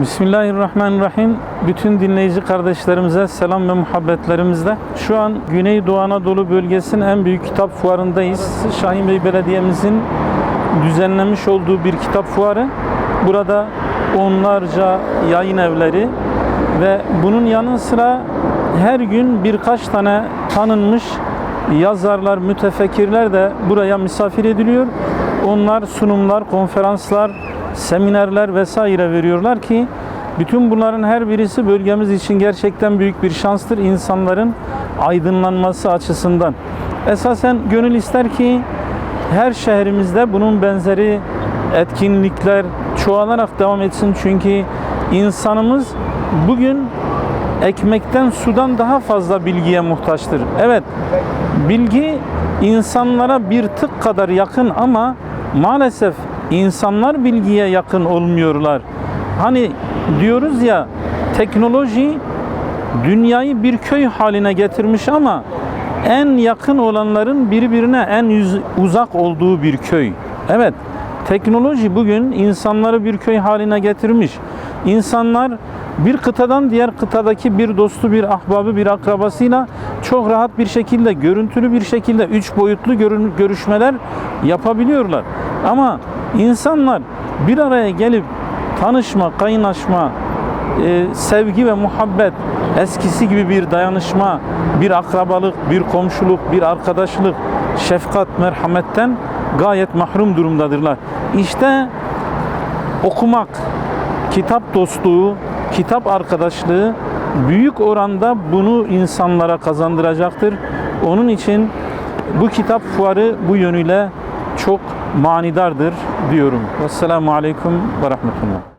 Bismillahirrahmanirrahim. Bütün dinleyici kardeşlerimize selam ve muhabbetlerimizle. Şu an Güneydoğu Anadolu bölgesinin en büyük kitap fuarındayız. Şahin Bey Belediye'mizin düzenlemiş olduğu bir kitap fuarı. Burada onlarca yayın evleri ve bunun yanı sıra her gün birkaç tane tanınmış yazarlar, mütefekkirler de buraya misafir ediliyor. Onlar sunumlar, konferanslar, seminerler vesaire veriyorlar ki bütün bunların her birisi bölgemiz için gerçekten büyük bir şanstır insanların aydınlanması açısından. Esasen gönül ister ki her şehrimizde bunun benzeri etkinlikler çoğalarak devam etsin çünkü insanımız bugün ekmekten sudan daha fazla bilgiye muhtaçtır. Evet, bilgi insanlara bir tık kadar yakın ama maalesef insanlar bilgiye yakın olmuyorlar. Hani diyoruz ya teknoloji dünyayı bir köy haline getirmiş ama en yakın olanların birbirine en uzak olduğu bir köy. Evet, teknoloji bugün insanları bir köy haline getirmiş. İnsanlar bir kıtadan diğer kıtadaki bir dostu, bir ahbabı, bir akrabasıyla çok rahat bir şekilde, görüntülü bir şekilde üç boyutlu görüşmeler yapabiliyorlar. Ama insanlar bir araya gelip tanışma, kaynaşma, e, sevgi ve muhabbet eskisi gibi bir dayanışma, bir akrabalık, bir komşuluk, bir arkadaşlık, şefkat, merhametten gayet mahrum durumdadırlar. İşte okumak, kitap dostluğu, kitap arkadaşlığı büyük oranda bunu insanlara kazandıracaktır. Onun için bu kitap fuarı bu yönüyle çok manidardır diyorum. Vesselamu Aleyküm ve Rahmetullah.